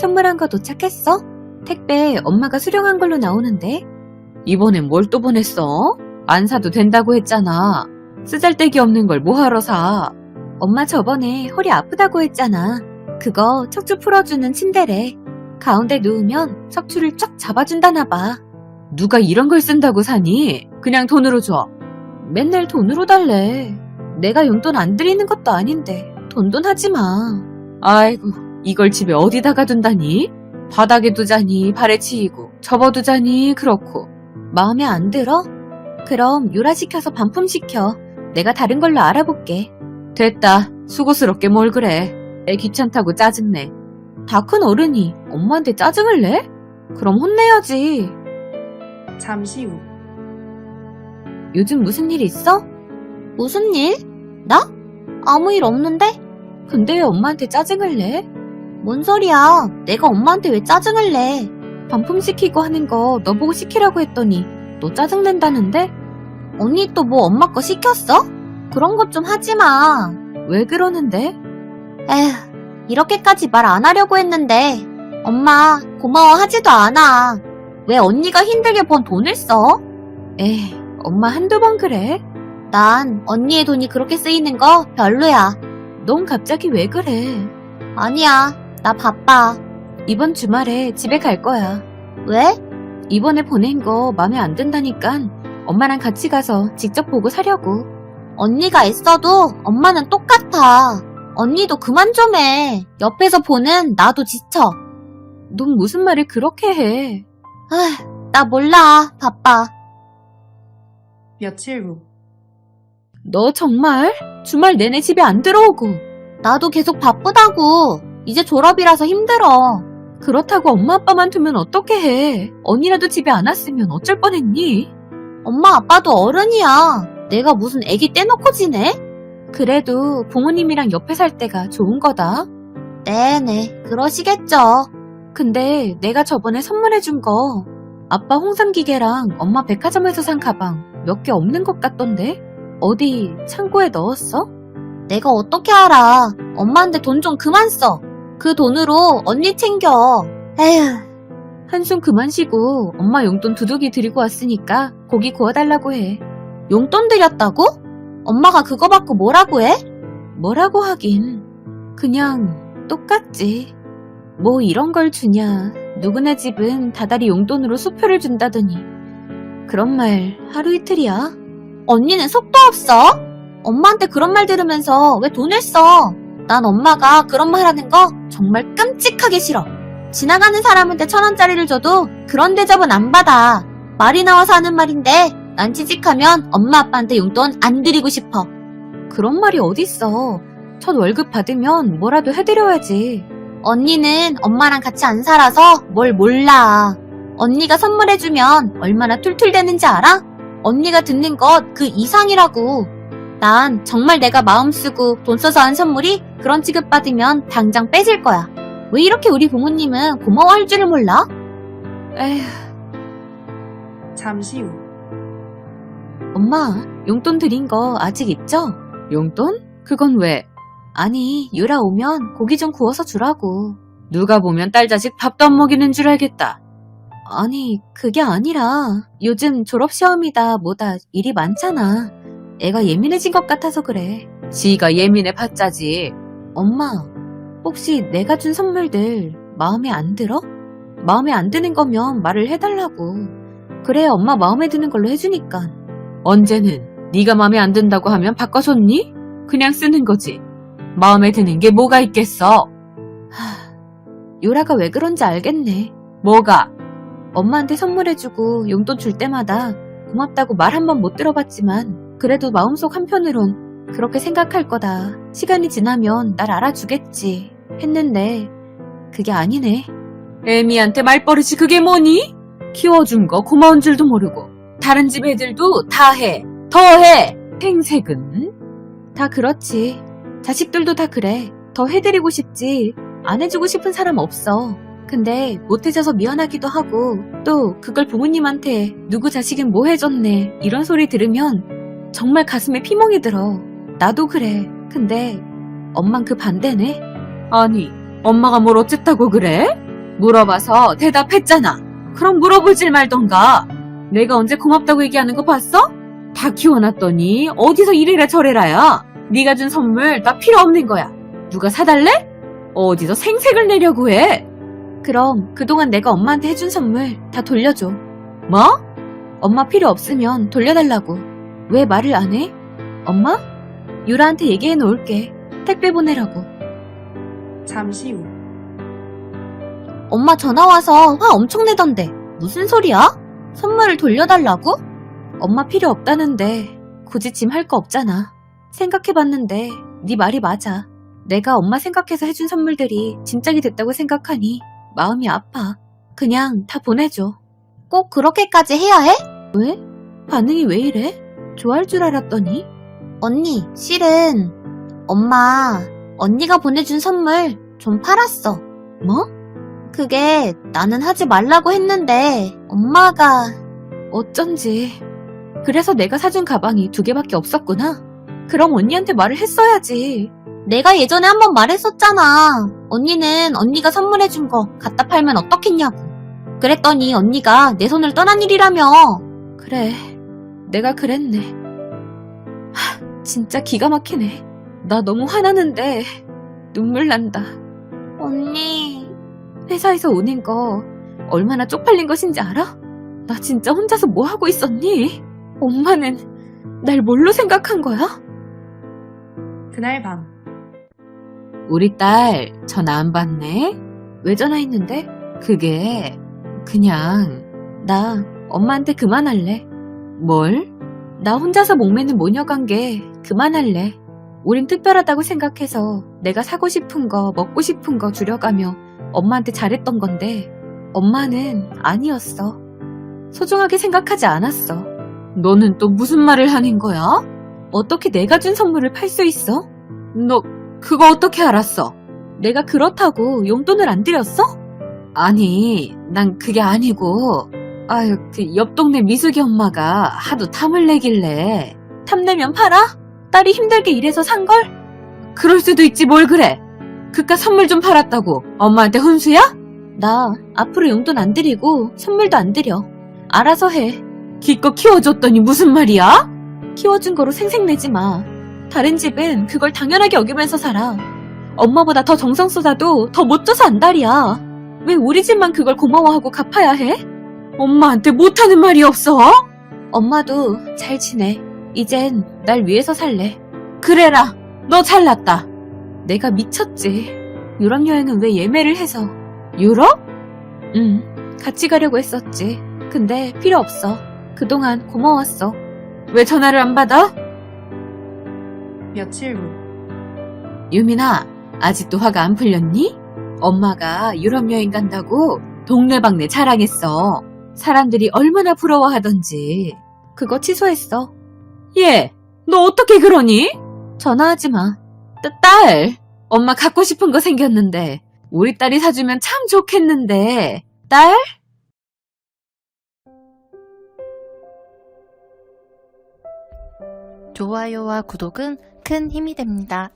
선물한 거 도착했어? 택배 엄마가 수령한 걸로 나오는데. 이번엔 뭘 또 보냈어? 안 사도 된다고 했잖아. 쓰잘데기 없는 걸 뭐하러 사? 엄마 저번에 허리 아프다고 했잖아. 그거 척추 풀어주는 침대래. 가운데 누우면 척추를 쫙 잡아준다나 봐. 누가 이런 걸 쓴다고 사니? 그냥 돈으로 줘. 맨날 돈으로 달래. 내가 용돈 안 드리는 것도 아닌데 돈돈 하지 마. 아이고 이걸 집에 어디다가 둔다니? 바닥에 두자니 발에 치이고 접어두자니 그렇고 마음에 안 들어? 그럼 요라시켜서 반품시켜. 내가 다른 걸로 알아볼게. 됐다. 수고스럽게 뭘 그래. 애 귀찮다고 짜증내. 다 큰 어른이 엄마한테 짜증을 내? 그럼 혼내야지. 잠시 후. 요즘 무슨 일 있어? 무슨 일? 나? 아무 일 없는데? 근데 왜 엄마한테 짜증을 내? 뭔 소리야? 내가 엄마한테 왜 짜증을 내? 반품시키고 하는 거 너 보고 시키라고 했더니 너 짜증낸다는데? 언니 또 뭐 엄마 거 시켰어? 그런 것 좀 하지 마. 왜 그러는데? 에휴, 이렇게까지 말 안 하려고 했는데 엄마 고마워하지도 않아. 왜 언니가 힘들게 번 돈을 써? 에이, 엄마 한두 번 그래? 난 언니의 돈이 그렇게 쓰이는 거 별로야. 넌 갑자기 왜 그래? 아니야, 나 바빠. 이번 주말에 집에 갈 거야. 왜? 이번에 보낸 거 마음에 안 든다니까 엄마랑 같이 가서 직접 보고 사려고. 언니가 애써도 엄마는 똑같아. 언니도 그만 좀 해. 옆에서 보는 나도 지쳐. 넌 무슨 말을 그렇게 해? 아, 나 몰라. 바빠. 며칠 후. 너 정말? 주말 내내 집에 안 들어오고. 나도 계속 바쁘다고. 이제 졸업이라서 힘들어. 그렇다고 엄마 아빠만 두면 어떻게 해? 언니라도 집에 안 왔으면 어쩔 뻔했니? 엄마 아빠도 어른이야. 내가 무슨 애기 떼놓고 지내? 그래도 부모님이랑 옆에 살 때가 좋은 거다. 네네, 그러시겠죠. 근데 내가 저번에 선물해준 거 아빠 홍삼 기계랑 엄마 백화점에서 산 가방 몇 개 없는 것 같던데? 어디 창고에 넣었어? 내가 어떻게 알아? 엄마한테 돈 좀 그만 써. 그 돈으로 언니 챙겨. 에휴. 한숨 그만 쉬고 엄마 용돈 두둑이 드리고 왔으니까 고기 구워달라고 해. 용돈 드렸다고? 엄마가 그거 받고 뭐라고 해? 뭐라고 하긴. 그냥 똑같지. 뭐 이런 걸 주냐. 누구네 집은 다달이 용돈으로 수표를 준다더니. 그런 말 하루 이틀이야. 언니는 속도 없어? 엄마한테 그런 말 들으면서 왜 돈을 써? 난 엄마가 그런 말 하는 거 정말 끔찍하게 싫어. 지나가는 사람한테 천 원짜리를 줘도 그런 대접은 안 받아. 말이 나와서 하는 말인데 난 취직하면 엄마 아빠한테 용돈 안 드리고 싶어. 그런 말이 어딨어. 첫 월급 받으면 뭐라도 해드려야지. 언니는 엄마랑 같이 안 살아서 뭘 몰라. 언니가 선물해주면 얼마나 툴툴대는지 알아? 언니가 듣는 것 그 이상이라고. 난 정말 내가 마음 쓰고 돈 써서 한 선물이 그런 취급받으면 당장 뺏을 거야. 왜 이렇게 우리 부모님은 고마워할 줄을 몰라? 에휴, 잠시 후. 엄마, 용돈 드린 거 아직 있죠? 용돈? 그건 왜? 아니, 유라 오면 고기 좀 구워서 주라고. 누가 보면 딸 자식 밥도 안 먹이는 줄 알겠다. 아니, 그게 아니라 요즘 졸업시험이다 뭐다 일이 많잖아. 애가 예민해진 것 같아서 그래. 지가 예민해 봤자지. 엄마, 혹시 내가 준 선물들 마음에 안 들어? 마음에 안 드는 거면 말을 해달라고. 그래 엄마 마음에 드는 걸로 해주니까. 언제는 네가 마음에 안 든다고 하면 바꿔줬니? 그냥 쓰는 거지. 마음에 드는 게 뭐가 있겠어? 하, 요라가 왜 그런지 알겠네. 뭐가? 엄마한테 선물해주고 용돈 줄 때마다 고맙다고 말 한 번 못 들어봤지만 그래도 마음속 한편으론 그렇게 생각할 거다. 시간이 지나면 날 알아주겠지. 했는데 그게 아니네. 애미한테 말버릇이 그게 뭐니? 키워준 거 고마운 줄도 모르고 다른 집 애들도 다 해. 더 해. 행색은? 다 그렇지. 자식들도 다 그래. 더 해드리고 싶지. 안 해주고 싶은 사람 없어. 근데 못해줘서 미안하기도 하고 또 그걸 부모님한테 누구 자식은 뭐 해줬네 이런 소리 들으면 정말 가슴에 피멍이 들어. 나도 그래. 근데 엄만 그 반대네. 아니 엄마가 뭘 어쨌다고 그래? 물어봐서 대답했잖아. 그럼 물어보질 말던가. 내가 언제 고맙다고 얘기하는 거 봤어? 다 키워놨더니 어디서 이래라 저래라야. 네가 준 선물 나 필요 없는 거야. 누가 사달래? 어디서 생색을 내려고 해? 그럼 그동안 내가 엄마한테 해준 선물 다 돌려줘. 뭐? 엄마 필요 없으면 돌려달라고. 왜 말을 안 해? 엄마? 유라한테 얘기해 놓을게. 택배 보내라고. 잠시 후. 엄마 전화 와서 화 엄청 내던데. 무슨 소리야? 선물을 돌려달라고? 엄마 필요 없다는데 굳이 짐 할 거 없잖아. 생각해봤는데 네 말이 맞아. 내가 엄마 생각해서 해준 선물들이 진작이 됐다고 생각하니 마음이 아파. 그냥 다 보내줘. 꼭 그렇게까지 해야 해? 왜? 반응이 왜 이래? 좋아할 줄 알았더니. 언니, 실은 엄마, 언니가 보내준 선물 좀 팔았어. 뭐? 그게 나는 하지 말라고 했는데 엄마가 어쩐지 그래서 내가 사준 가방이 두 개밖에 없었구나. 그럼 언니한테 말을 했어야지. 내가 예전에 한 번 말했었잖아. 언니는 언니가 선물해준 거 갖다 팔면 어떻겠냐고. 그랬더니 언니가 내 손을 떠난 일이라며. 그래, 내가 그랬네. 하, 진짜 기가 막히네. 나 너무 화나는데 눈물 난다. 언니, 회사에서 오는 거 얼마나 쪽팔린 것인지 알아? 나 진짜 혼자서 뭐 하고 있었니? 엄마는 날 뭘로 생각한 거야? 그날 밤. 우리 딸 전화 안 받네? 왜 전화했는데? 그게 그냥 나 엄마한테 그만할래. 뭘? 나 혼자서 목매는 모녀 관계 그만할래. 우린 특별하다고 생각해서 내가 사고 싶은 거, 먹고 싶은 거 줄여가며 엄마한테 잘했던 건데 엄마는 아니었어. 소중하게 생각하지 않았어. 너는 또 무슨 말을 하는 거야? 어떻게 내가 준 선물을 팔 수 있어? 너 그거 어떻게 알았어? 내가 그렇다고 용돈을 안 드렸어? 아니, 난 그게 아니고, 아유, 그 옆 동네 미숙이 엄마가 하도 탐을 내길래, 탐내면 팔아? 딸이 힘들게 일해서 산 걸? 그럴 수도 있지 뭘 그래? 그깟 선물 좀 팔았다고 엄마한테 혼수야? 나 앞으로 용돈 안 드리고 선물도 안 드려. 알아서 해. 기껏 키워줬더니 무슨 말이야? 키워준 거로 생색내지 마. 다른 집은 그걸 당연하게 여기면서 살아. 엄마보다 더 정성 쏟아도 더 못 줘서 안달이야. 왜 우리 집만 그걸 고마워하고 갚아야 해? 엄마한테 못하는 말이 없어? 엄마도 잘 지내. 이젠 날 위해서 살래. 그래라. 너 잘났다. 내가 미쳤지. 유럽 여행은 왜 예매를 해서. 유럽? 응. 같이 가려고 했었지. 근데 필요 없어. 그동안 고마웠어. 왜 전화를 안 받아? 며칠 후. 유민아, 아직도 화가 안 풀렸니? 엄마가 유럽 여행 간다고 동네방네 자랑했어. 사람들이 얼마나 부러워하던지. 그거 취소했어. 얘, 너 어떻게 그러니? 전화하지 마. 따- 딸, 엄마 갖고 싶은 거 생겼는데, 우리 딸이 사주면 참 좋겠는데, 딸? 좋아요와 구독은 큰 힘이 됩니다.